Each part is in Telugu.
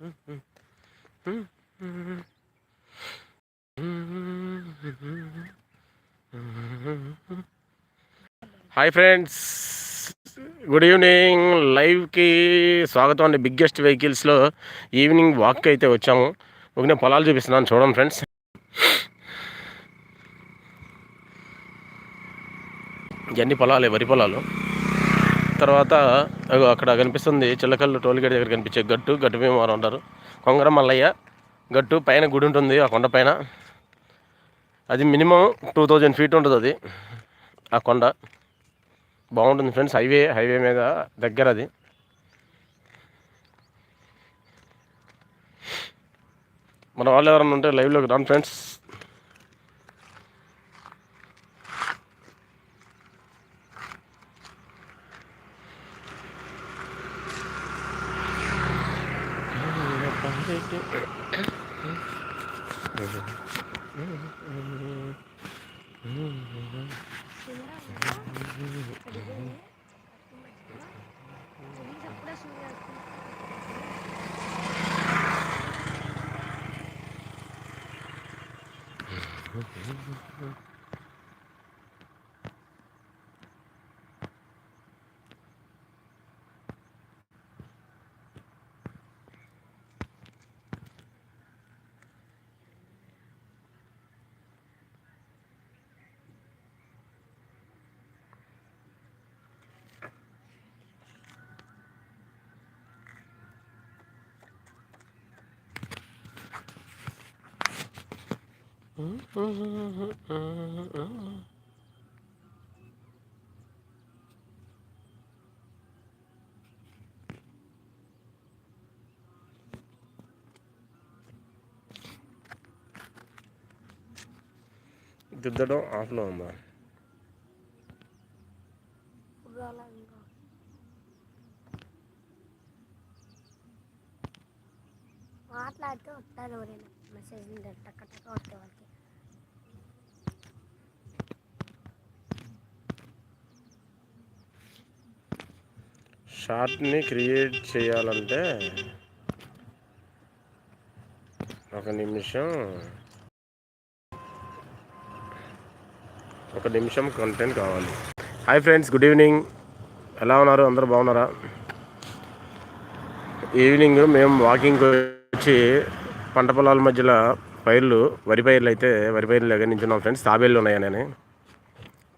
Hi friends. Good evening. లైవ్కి స్వాగతం అండి బిగ్గెస్ట్ వెహికల్స్లో. ఈవినింగ్ వాక్ అయితే వచ్చాము. ఒక నేను పొలాలు చూపిస్తున్నాను. చూడండి ఫ్రెండ్స్. ఇవన్నీ పొలాలే వరి పొలాలు? తర్వాత అక్కడ కనిపిస్తుంది చిల్లకల్లు టోల్గేట్ దగ్గర కనిపించే గట్టు. గట్టు భీమవరం అంటారు కొంగర మల్లయ్య గట్టు పైన గుడి ఉంటుంది ఆ కొండ పైన. అది మినిమం టూ థౌజండ్ ఫీట్ ఉంటుంది అది ఆ కొండ. బాగుంటుంది ఫ్రెండ్స్ హైవే హైవే మీద దగ్గర అది. మన వాళ్ళు ఎవరైనా ఉంటే లైవ్లోకి రాను ఫ్రెండ్స్. Mm-hmm. దిద్దడం ఆఫ్లో ఉందా మాట్లాడితే వస్తారు ఎవరైనా మెసేజ్ టక్క టక్క వస్తే వాళ్ళకి. షార్ట్ని క్రియేట్ చేయాలంటే ఒక నిమిషం. ఒక నిమిషం కంటెంట్ కావాలి. హాయ్ ఫ్రెండ్స్ గుడ్ ఈవినింగ్ ఎలా ఉన్నారు? అందరూ బాగున్నారా? ఈవినింగ్ మేము వాకింగ్ వచ్చి పంట పొలాల మధ్యలో పైర్లు వరి పైర్లు అయితే వరి పైర్లు దగ్గర నించున్నాం ఫ్రెండ్స్. తాబేళ్ళు ఉన్నాయని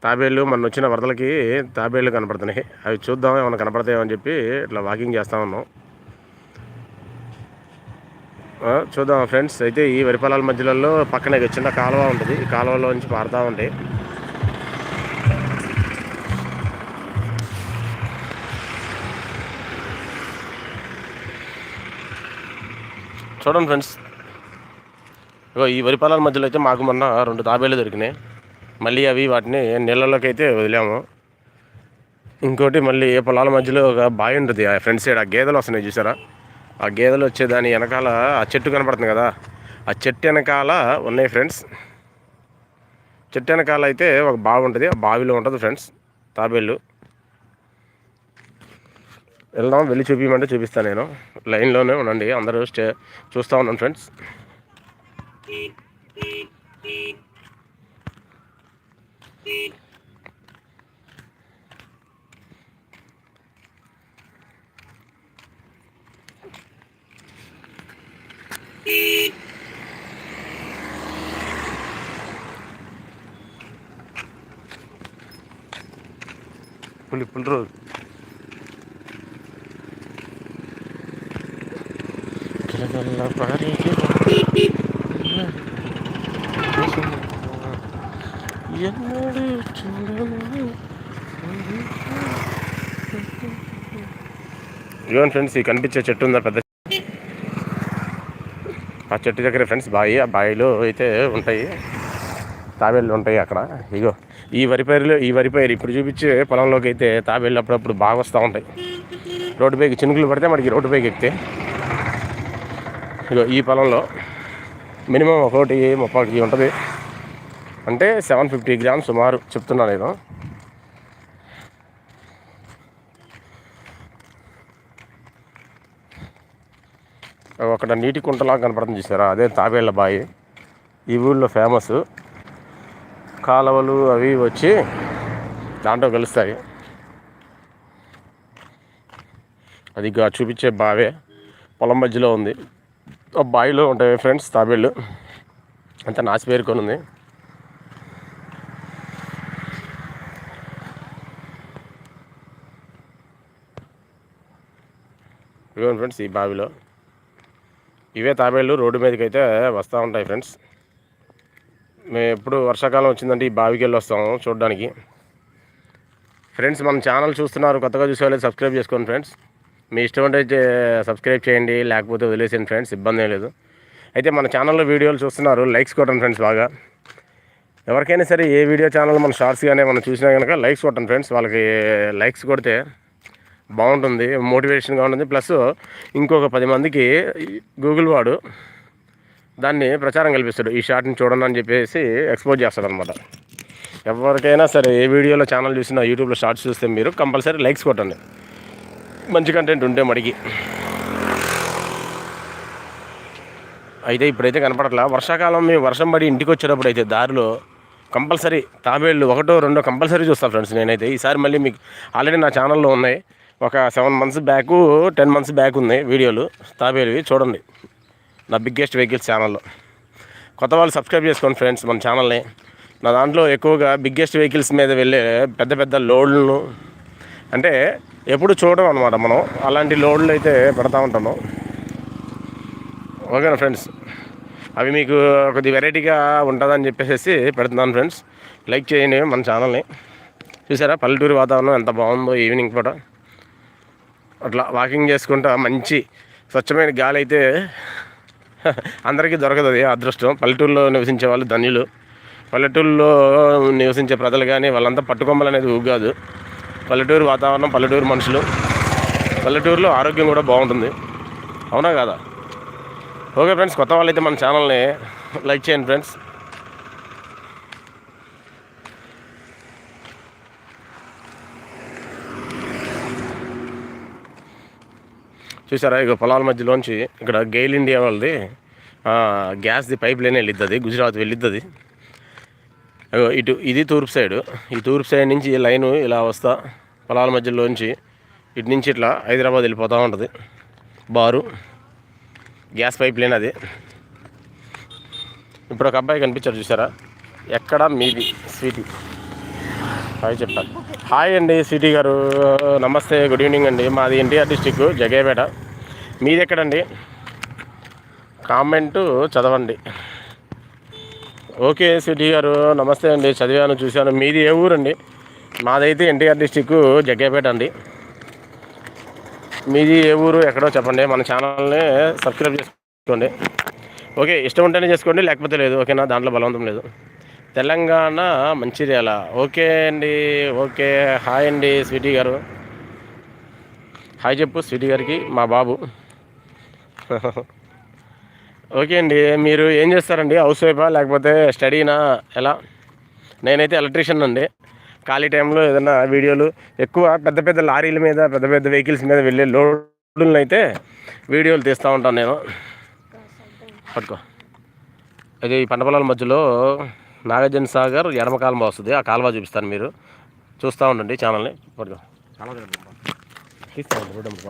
తాబేళ్ళు మొన్న వచ్చిన వరదలకి తాబేళ్ళు కనపడుతున్నాయి. అవి చూద్దాం ఏమైనా కనపడతాయో అని చెప్పి ఇట్లా వాకింగ్ చేస్తూ ఉన్నాం. చూద్దాం ఫ్రెండ్స్. అయితే ఈ వరి పొలాల మధ్యలో పక్కనే చిన్న కాలువ ఉంటుంది. ఈ కాలువలో నుంచి పారుతూ ఉంటాయి చూడండి ఫ్రెండ్స్. ఇగో ఈ వరి పొలాల మధ్యలో అయితే మాకు మొన్న రెండు తాబేలు దొరికినాయి. మళ్ళీ అవి వాటిని నీళ్ళలోకి అయితే వదిలాము. ఇంకోటి మళ్ళీ పొలాల మధ్యలో ఒక బావి ఉంటుంది. ఆ ఫ్రంట్ సైడ్ ఆ గేదెలు వస్తున్నాయి చూసారా? ఆ గేదెలు వచ్చేదాని వెనకాల ఆ చెట్టు కనపడుతుంది కదా. ఆ చెట్టు వెనకాల ఉన్నాయి ఫ్రెండ్స్. చెట్టు వెనకాల అయితే ఒక బావి ఉంటుంది. ఆ బావిలో ఉంటుంది ఫ్రెండ్స్ తాబేళ్ళు వెళ్దాం వెళ్ళి చూపించమంటే చూపిస్తాను నేను లైన్లోనే ఉండండి అందరూ స్టే చూస్తూ ఉన్నాను ఫ్రెండ్స్ పులి పులి రోజు కిలకల్ల పారేటి ఎన్నడూ ఫ్రెండ్స్ ఈ కనిపించే చెట్టు ఉందా పెద్ద ఆ చెట్టు దగ్గర ఫ్రెండ్స్ బావి ఆ బావిలో అయితే ఉంటాయి. తాబేళ్ళు ఉంటాయి అక్కడ. ఇగో ఈ వరి పైరులో ఈ వరి పైరు ఇప్పుడు చూపించే పొలంలోకి అయితే తాబేళ్ళు అప్పుడప్పుడు బాగా వస్తూ ఉంటాయి. రోడ్డు పైకి చినుకులు పడితే మనకి రోడ్డు పైకి ఎక్కితే ఇగో ఈ పొలంలో మినిమం ఒకటి ముప్పై ఉంటుంది. అంటే సెవెన్ ఫిఫ్టీ గ్రామ్స్ సుమారు చెప్తున్నా నేను. అక్కడ నీటి కుంటలాగా కనపడుతుంది చూసారా? అదే తాబేళ్ళ బాయి. ఈ ఊళ్ళో ఫేమస్. కాలువలు అవి వచ్చి దాంట్లో కలుస్తాయి. అది చూపించే బావే. పొలం మధ్యలో ఉంది. బావిలో ఉంటాయి ఫ్రెండ్స్ తాబేళ్ళు. అంత నాసి పేరుకొని ఉంది ఇవ్వండి ఫ్రెండ్స్ ఈ బావిలో. ఇవే తాబేళ్ళు రోడ్డు మీదకి అయితే వస్తూ ఉంటాయి ఫ్రెండ్స్. మేము ఎప్పుడు వర్షాకాలం వచ్చిందంటే ఈ బావికి వెళ్ళి వస్తాము చూడడానికి. ఫ్రెండ్స్ మన ఛానల్ చూస్తున్నారు కొత్తగా చూసే సబ్స్క్రైబ్ చేసుకోండి ఫ్రెండ్స్. మీ ఇష్టం ఉంటే సబ్స్క్రైబ్ చేయండి లేకపోతే వదిలేసేయండి ఫ్రెండ్స్ ఇబ్బంది లేదు. అయితే మన ఛానల్లో వీడియోలు చూస్తున్నారు లైక్స్ కొట్టండి ఫ్రెండ్స్ బాగా. ఎవరికైనా సరే ఏ వీడియో ఛానల్ మన షార్ట్స్ కానీ మనం చూసినా కనుక లైక్స్ కొట్టండి ఫ్రెండ్స్ వాళ్ళకి లైక్స్ కొడితే బాగుంటుంది మోటివేషన్గా ఉంటుంది. ప్లస్ ఇంకొక పది మందికి గూగుల్ వాడు దాన్ని ప్రచారం కల్పిస్తాడు ఈ షార్ట్ని చూడండి అని చెప్పేసి ఎక్స్పోజ్ చేస్తాడు అనమాట ఎవరికైనా సరే ఏ వీడియోలో ఛానల్ చూసినా యూట్యూబ్లో షార్ట్స్ చూస్తే మీరు కంపల్సరీ లైక్స్ కొట్టండి. మంచి కంటెంట్ ఉంటే మడికి. అయితే ఇప్పుడైతే కనపడట్లా. వర్షాకాలం మేము వర్షం పడి ఇంటికి వచ్చేటప్పుడు అయితే దారిలో కంపల్సరీ తాబేళ్ళు ఒకటో రెండో కంపల్సరీ చూస్తాను ఫ్రెండ్స్ నేనైతే. ఈసారి మళ్ళీ మీకు ఆల్రెడీ నా ఛానల్లో ఉన్నాయి. ఒక seven months back ten months back ఉన్నాయి వీడియోలు తాబేలువి చూడండి. నా బిగ్గెస్ట్ వెహికల్స్ ఛానల్లో కొత్త వాళ్ళు సబ్స్క్రైబ్ చేసుకోండి ఫ్రెండ్స్ మన ఛానల్ని నా దాంట్లో ఎక్కువగా బిగ్గెస్ట్ వెహికల్స్ మీద వెళ్ళే పెద్ద పెద్ద లోడ్లను అంటే ఎప్పుడు చూడడం అనమాట మనం. అలాంటి లోడ్లు అయితే పెడతా ఉంటాము. ఓకేనా ఫ్రెండ్స్? అవి మీకు కొద్ది వెరైటీగా ఉంటుందని చెప్పేసి పెడుతున్నాను ఫ్రెండ్స్. లైక్ చేయండి మన ఛానల్ని. చూసారా పల్లెటూరు వాతావరణం ఎంత బాగుందో ఈవినింగ్ పూట. అట్లా వాకింగ్ చేసుకుంటా మంచి స్వచ్ఛమైన గాలి అయితే అందరికీ దొరకదు అది అదృష్టం. పల్లెటూరులో నివసించే వాళ్ళు ధన్యులు పల్లెటూరులో నివసించే ప్రజలు కానీ వాళ్ళంతా పట్టుకొమ్మలు అనేది ఊగు కాదు పల్లెటూరు వాతావరణం పల్లెటూరు మనుషులు. పల్లెటూరులో ఆరోగ్యం కూడా బాగుంటుంది. అవునా కదా? ఓకే ఫ్రెండ్స్ కొత్త వాళ్ళైతే మన ఛానల్ని లైక్ చేయండి ఫ్రెండ్స్. చూసారా ఇక పొలాల మధ్యలోంచి ఇక్కడ గెయిల్ ఇండియా వాళ్ళది గ్యాస్ది పైప్ లైన్ వెళ్ళిద్ది గుజరాత్ వెళ్ళిద్ది ఇటు ఇది తూర్పు సైడు. ఈ తూర్పు సైడ్ నుంచి ఈ లైను ఇలా వస్తా. పొలాల మధ్యలోంచి ఇటు నుంచి ఇట్లా హైదరాబాద్ వెళ్ళిపోతూ ఉంటుంది. బారు. గ్యాస్ పైప్ లైన్ అది. ఇప్పుడు ఒక అబ్బాయి కనిపించారు చూసారా? ఎక్కడ మీది స్వీటీ. హాయ్ చెప్పాలి. హాయ్ అండి స్వీటీ గారు. నమస్తే గుడ్ ఈవినింగ్ అండి. మాది ఎన్టీఆర్ డిస్టిక్ జగేపేట మీది ఎక్కడండి? కామెంటు చదవండి. ఓకే సిటీ గారు నమస్తే అండి. చదివాను చూశాను. మీది ఏ ఊరండి? మాదైతే ఎన్టీఆర్ డిస్టిక్ జగ్గేపేట అండి. మీది ఏ ఊరు ఎక్కడో చెప్పండి. మన ఛానల్ని సబ్స్క్రైబ్ చేసుకోండి. ఓకే ఇష్టం ఉంటేనే చేసుకోండి లేకపోతే లేదు. ఓకేనా? దాంట్లో బలవంతం లేదు. తెలంగాణ మంచిర్యాల. ఓకే అండి. ఓకే. హాయ్ అండి స్వీటీ గారు. హాయ్ చెప్పు స్వీటీ గారికి మా బాబు. ఓకే అండి. మీరు ఏం చేస్తారండి? హౌస్ వైఫా? లేకపోతే స్టడీనా? ఎలా? నేనైతే ఎలక్ట్రీషియన్ అండి. ఖాళీ టైంలో ఏదైనా వీడియోలు ఎక్కువ పెద్ద పెద్ద లారీల మీద పెద్ద పెద్ద వెహికల్స్ మీద వెళ్ళే లోడ్లను అయితే వీడియోలు తీస్తూ ఉంటాను నేను. పట్టుకో. అది ఈ పంట పొలాల మధ్యలో నాగార్జున సాగర్ ఎడమ కాలువ వస్తుంది. ఆ కాలువ చూపిస్తాను మీరు. చూస్తూ ఉండండి ఛానల్ని. పట్టుకో. తీస్తూ ఉంటాను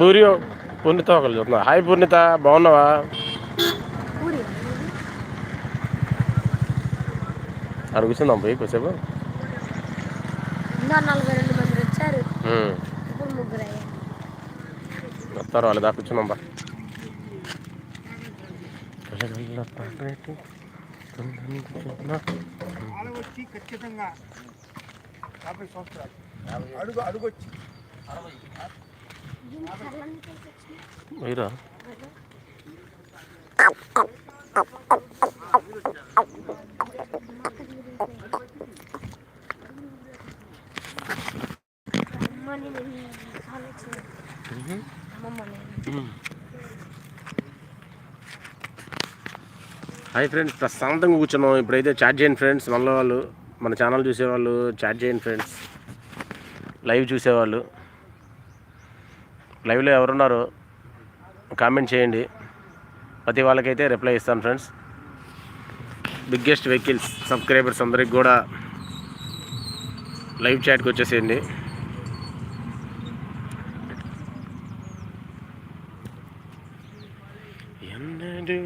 పూరి పూర్ణిత ఒకళ్ళు చూస్తున్నా. హాయ్ పూర్ణిత బాగున్నావా? ఊరి అనిపిస్తుందాం పోయి కొద్దిసేపు. వస్తారు వాళ్ళు దాకా కూర్చున్నాం బా ఆడ వచ్చి ఖచ్చితంగా. యాభై సంవత్సరాలు. అడుగు అడుగు వచ్చి మీరా? హాయ్ ఫ్రెండ్స్ ప్రశాంతంగా కూర్చున్నాం. ఇప్పుడైతే చాట్ చేయండి ఫ్రెండ్స్. మళ్ళీ వాళ్ళు మన ఛానల్ చూసేవాళ్ళు చాట్ చేయండి ఫ్రెండ్స్. లైవ్ చూసేవాళ్ళు. లైవ్లో ఎవరున్నారో కామెంట్ చేయండి. ప్రతి వాళ్ళకైతే రిప్లై ఇస్తాను ఫ్రెండ్స్. బిగ్గెస్ట్ వెహికల్స్ సబ్స్క్రైబర్స్ అందరికి కూడా లైవ్ చాట్కి వచ్చేసేయండి. ఎన్నడూ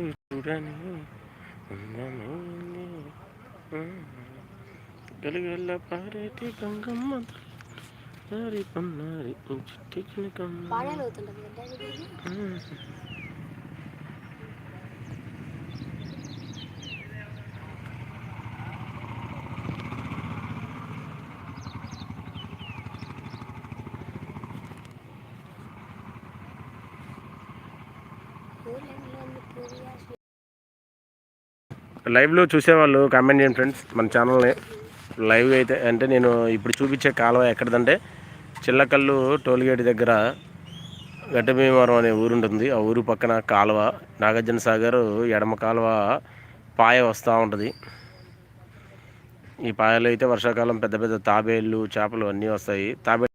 పారేటి గంగమ్మ ఊర్లో ఉంది పూరియా లైవ్లో చూసేవాళ్ళు కామెంట్ చేయండి ఫ్రెండ్స్ మన ఛానల్ని లైవ్ అయితే అంటే నేను ఇప్పుడు చూపించే కాలువ ఎక్కడిదంటే చిల్లకల్లు టోల్గేట్ దగ్గర గడ్డభీమవరం అనే ఊరు ఉంటుంది. ఆ ఊరు పక్కన కాలువ నాగార్జున సాగర్ ఎడమ కాలువ పాయ వస్తూ ఉంటుంది. ఈ పాయలో అయితే వర్షాకాలం పెద్ద పెద్ద తాబేళ్ళు చేపలు అన్నీ వస్తాయి. తాబే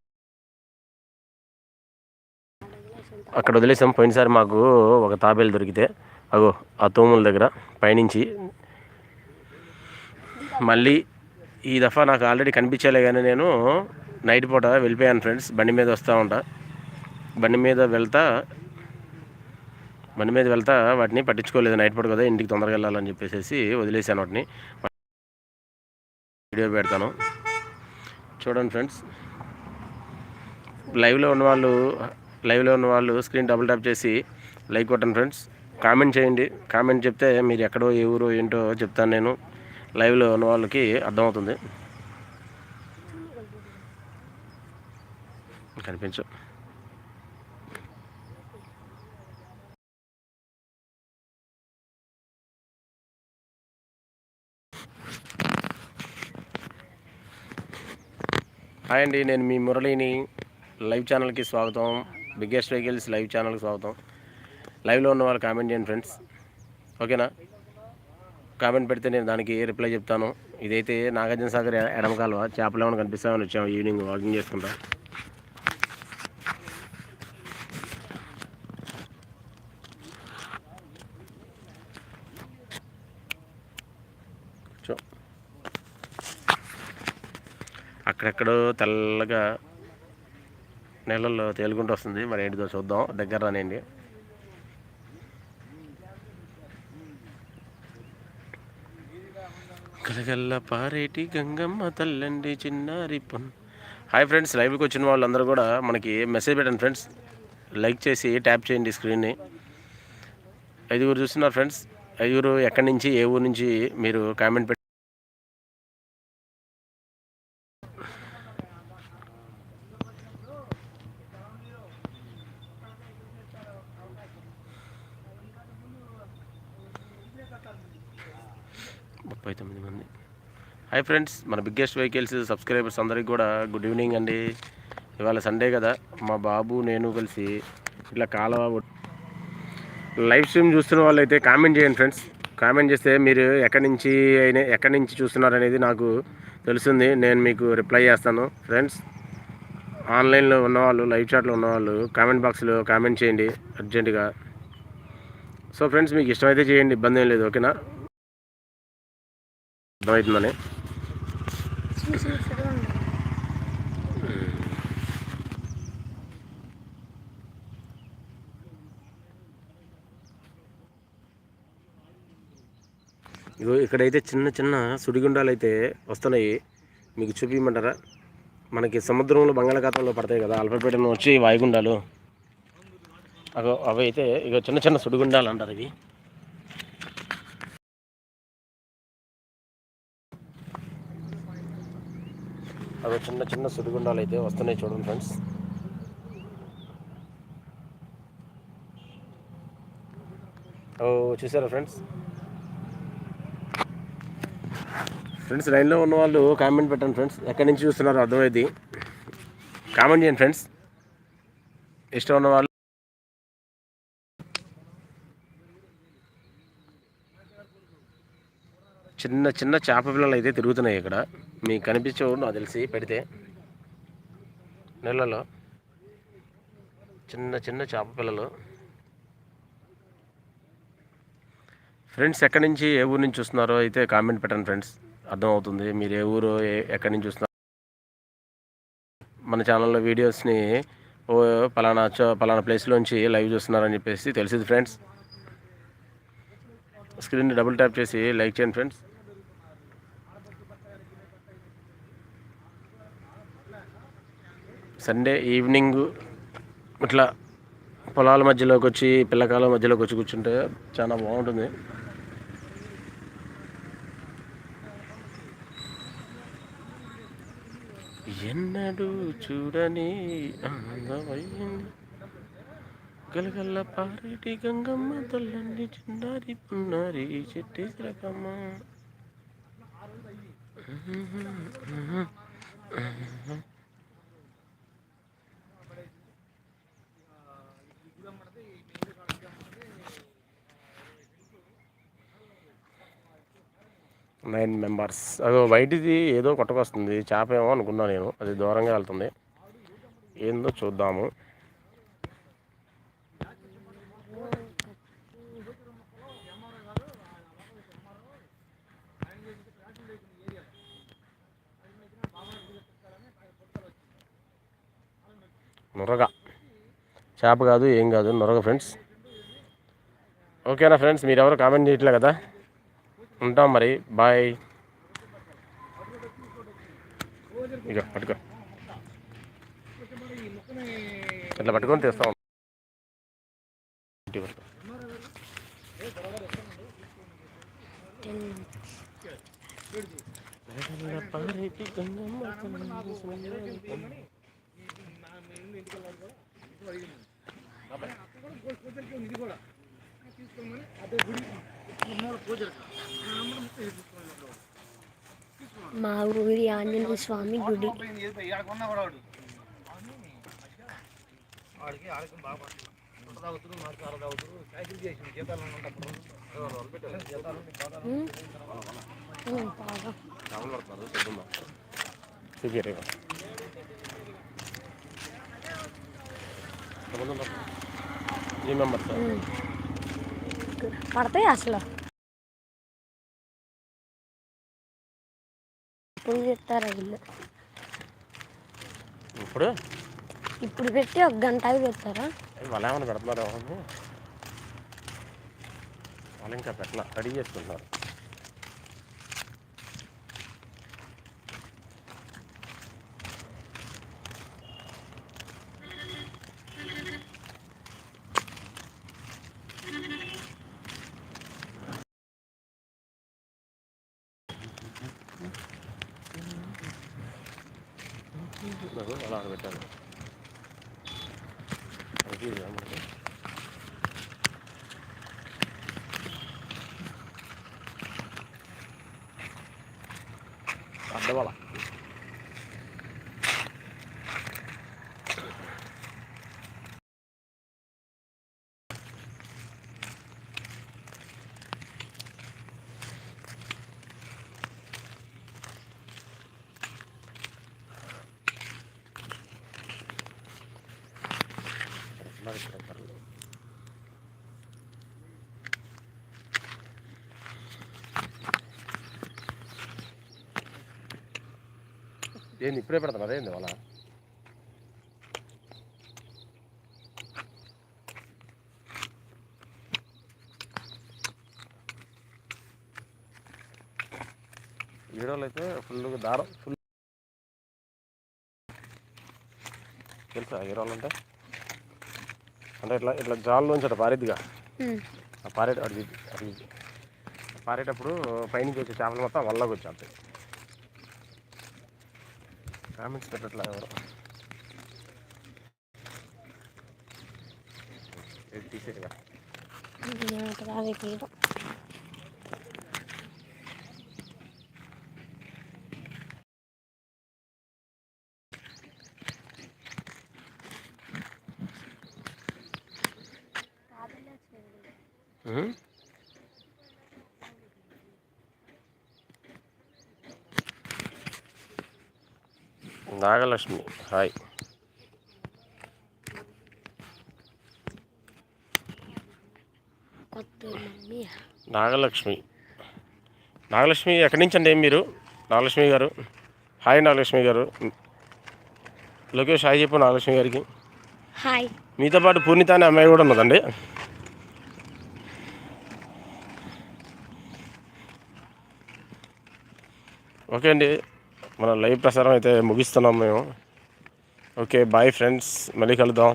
అక్కడ వదిలేసాం. పోయినసారి మాకు ఒక తాబేలు దొరికితే అగో ఆ తోముల దగ్గర పయనించి మళ్ళీ ఈ దఫా నాకు ఆల్రెడీ కనిపించలే కానీ నేను నైట్ పూట వెళ్ళిపోయాను ఫ్రెండ్స్. బండి మీద వస్తూ ఉంటా. బండి మీద వెళ్తా బండి మీద వెళ్తా వాటిని పట్టించుకోలేదు. నైట్ పూట కదా ఇంటికి తొందరగా వెళ్ళాలని చెప్పేసి వదిలేసాను వాటిని. వీడియో పెడతాను. చూడండి ఫ్రెండ్స్. లైవ్లో ఉన్న వాళ్ళు లైవ్లో ఉన్న వాళ్ళు స్క్రీన్ డబుల్ ట్యాప్ చేసి లైక్ కొట్టండి ఫ్రెండ్స్. కామెంట్ చేయండి. కామెంట్ చెప్తే మీరు ఎక్కడో ఏ ఊరో ఏంటో చెప్తాను నేను. లైవ్లో ఉన్న వాళ్ళకి అర్థమవుతుంది. కనిపించు. హాయ్ అండి నేను మీ మురళిని లైవ్ ఛానల్కి స్వాగతం. బిగ్గెస్ట్ వెహికల్స్ లైవ్ ఛానల్కి స్వాగతం. లైవ్లో ఉన్న వాళ్ళు కామెంట్ చేయండి ఫ్రెండ్స్. ఓకేనా? కామెంట్ పెడితే నేను దానికి రిప్లై చెప్తాను. ఇదైతే నాగార్జున సాగర్ ఎడమకాలువ ఎడమ చేపలు ఏమైనా కనిపిస్తామని వచ్చాము ఈవినింగ్ వాకింగ్ చేసుకుంటా. అక్కడెక్కడో తెల్లగా నెలల్లో తేలుకుంటూ వస్తుంది. మరి ఏంటిదో చూద్దాం. దగ్గర రానండి గలగల్ల పారేటి గంగమ్మ తల్లండి చిన్నారి పొన్. హాయ్ ఫ్రెండ్స్ లైవ్కి వచ్చిన వాళ్ళందరూ కూడా మనకి మెసేజ్ పెట్టండి ఫ్రెండ్స్ లైక్ చేసి ట్యాప్ చేయండి స్క్రీన్ని ఐదుగురు చూస్తున్నారు ఫ్రెండ్స్ ఐదుగురు ఎక్కడి నుంచి ఏ ఊరు నుంచి మీరు కామెంట్ పెట్టి ముప్పై తొమ్మిది మంది హాయ్ ఫ్రెండ్స్ మన బిగ్గెస్ట్ వెహికల్స్ సబ్స్క్రైబర్స్ అందరికి కూడా గుడ్ ఈవినింగ్ అండి. ఇవాళ సండే కదా మా బాబు నేను కలిసి ఇట్లా కాలువ లైవ్ స్ట్రీమ్ చూస్తున్న వాళ్ళు అయితే కామెంట్ చేయండి ఫ్రెండ్స్. కామెంట్ చేస్తే మీరు ఎక్కడి నుంచి అయినా ఎక్కడి నుంచి చూస్తున్నారు అనేది నాకు తెలుస్తుంది. నేను మీకు రిప్లై చేస్తాను. ఫ్రెండ్స్ ఆన్లైన్లో ఉన్నవాళ్ళు లైవ్ చాట్లో ఉన్నవాళ్ళు కామెంట్ బాక్స్లో కామెంట్ చేయండి అర్జెంటుగా. సో ఫ్రెండ్స్ మీకు ఇష్టమైతే చేయండి ఇబ్బంది ఏం లేదు ఓకేనా? అర్థమవుతుందని. ఇగో ఇక్కడైతే చిన్న చిన్న సుడిగుండాలు అయితే వస్తున్నాయి. మీకు చూపించమంటారా మనకి సముద్రంలో బంగాళాఖాతంలో పడతాయి కదా అల్పపీడనం వచ్చి వాయుగుండాలు. అగో అవి అయితే ఇగో చిన్న చిన్న సుడిగుండాలు అంటారు ఇవి. అవి చిన్న చిన్న సుడిగుండాలు అయితే వస్తున్నాయి చూడండి ఫ్రెండ్స్. ఓ చూసారా ఫ్రెండ్స్? ఫ్రెండ్స్ లైన్లో ఉన్న వాళ్ళు కామెంట్ పెట్టండి ఫ్రెండ్స్ ఎక్కడి నుంచి చూస్తున్నారో అర్థమైంది. కామెంట్ చేయండి ఫ్రెండ్స్ ఇష్టం ఉన్న వాళ్ళు చిన్న చిన్న చేప పిల్లలు అయితే తిరుగుతున్నాయి ఇక్కడ. మీకు కనిపించవు నాకు తెలిసి పెడితే. నీళ్ళలో చిన్న చిన్న చేప పిల్లలు. ఫ్రెండ్స్ ఎక్కడి నుంచి ఏ ఊరు నుంచి చూస్తున్నారో అయితే కామెంట్ పెట్టండి ఫ్రెండ్స్ అర్థమవుతుంది. మీరు ఏ ఊరు ఎక్కడి నుంచి చూస్తున్నారు? మన ఛానల్లో వీడియోస్ని ఓ పలానా చో పలానా ప్లేస్లోంచి లైవ్ చూస్తున్నారని చెప్పేసి తెలిసింది ఫ్రెండ్స్. స్క్రీన్ని డబుల్ ట్యాప్ చేసి లైక్ చేయండి ఫ్రెండ్స్. సండే ఈవినింగ్ ఇట్లా పొలాల మధ్యలోకి వచ్చి పిల్లకాల మధ్యలోకి వచ్చి కూర్చుంటే చాలా బాగుంటుంది. ఎన్నడూ చూడని అందమైంది గలగల్ల పారేటి గంగమ్మ తల్లండి చిన్నారి పున్నారి చెట్టి రకమ్మ నైన్ మెంబర్స్. అదో వైట్ది ఏదో కొట్టకొస్తుంది. చేప ఏమో అనుకున్నా నేను. అది దూరంగా వెళ్తుంది. ఏందో చూద్దాము. నొరగ. చేప కాదు ఏం కాదు. నొరగ ఫ్రెండ్స్. ఓకేనా ఫ్రెండ్స్? మీరు ఎవరు కామెంట్ చేయట్లే కదా? ఉంటాం మరి. బాయ్ ఇక పట్టుకో. ఇట్లా పట్టుకొని తెస్తాం. ఇటు పట్టుకో. టెన్ మా ఊరి ఆంజనేయ స్వామి గుడి ఉమ్. ఉమ్, బాగా. పడతాయి అసలు. ఇప్పుడు చెప్తారా వీళ్ళు? ఇప్పుడు? ఇప్పుడు పెట్టి ఒక గంట ఆగి పెడతారా? వాళ్ళు ఏమైనా పెడుతున్నారు అని వాళ్ళు ఇంకా పెట్టల రెడీ చేసుకుంటున్నారు అదిగో అలా ఆడ పెట్టాను అది ఇది మనకి. పెద్ద వల ఏంది ఇప్పుడే పెడతాను ఏంది వాళ్ళ వీడియోలు అయితే ఫుల్గా దారం ఫుల్ తెలుసా హీరోలు అంటే? అంటే ఇట్లా ఇట్లా జాల్లో నుంచి అట్లా పారిద్దిగా. ఆ పారే అది అది పారేటప్పుడు పైనుంచి వచ్చే చేపలు మొత్తం వల్లకి వచ్చేస్తాయి. కామెంట్స్ పెట్టట్లా ఎవరు ఇది నాగలక్ష్మి. హాయ్. నాగలక్ష్మి. నాగలక్ష్మి ఎక్కడి నుంచి అండి మీరు? నాగలక్ష్మి గారు. హాయ్ నాగలక్ష్మి గారు. లోకేష్ హాయ్ చెప్పు నాగలక్ష్మి గారికి. హాయ్. మీతో పాటు పూర్ణిత అనే అమ్మాయి కూడా ఉన్నదండి. ఓకే అండి. మన లైవ్ ప్రసారం అయితే ముగిస్తున్నాం మేము. ఓకే బాయ్ ఫ్రెండ్స్ మళ్ళీ కలుద్దాం.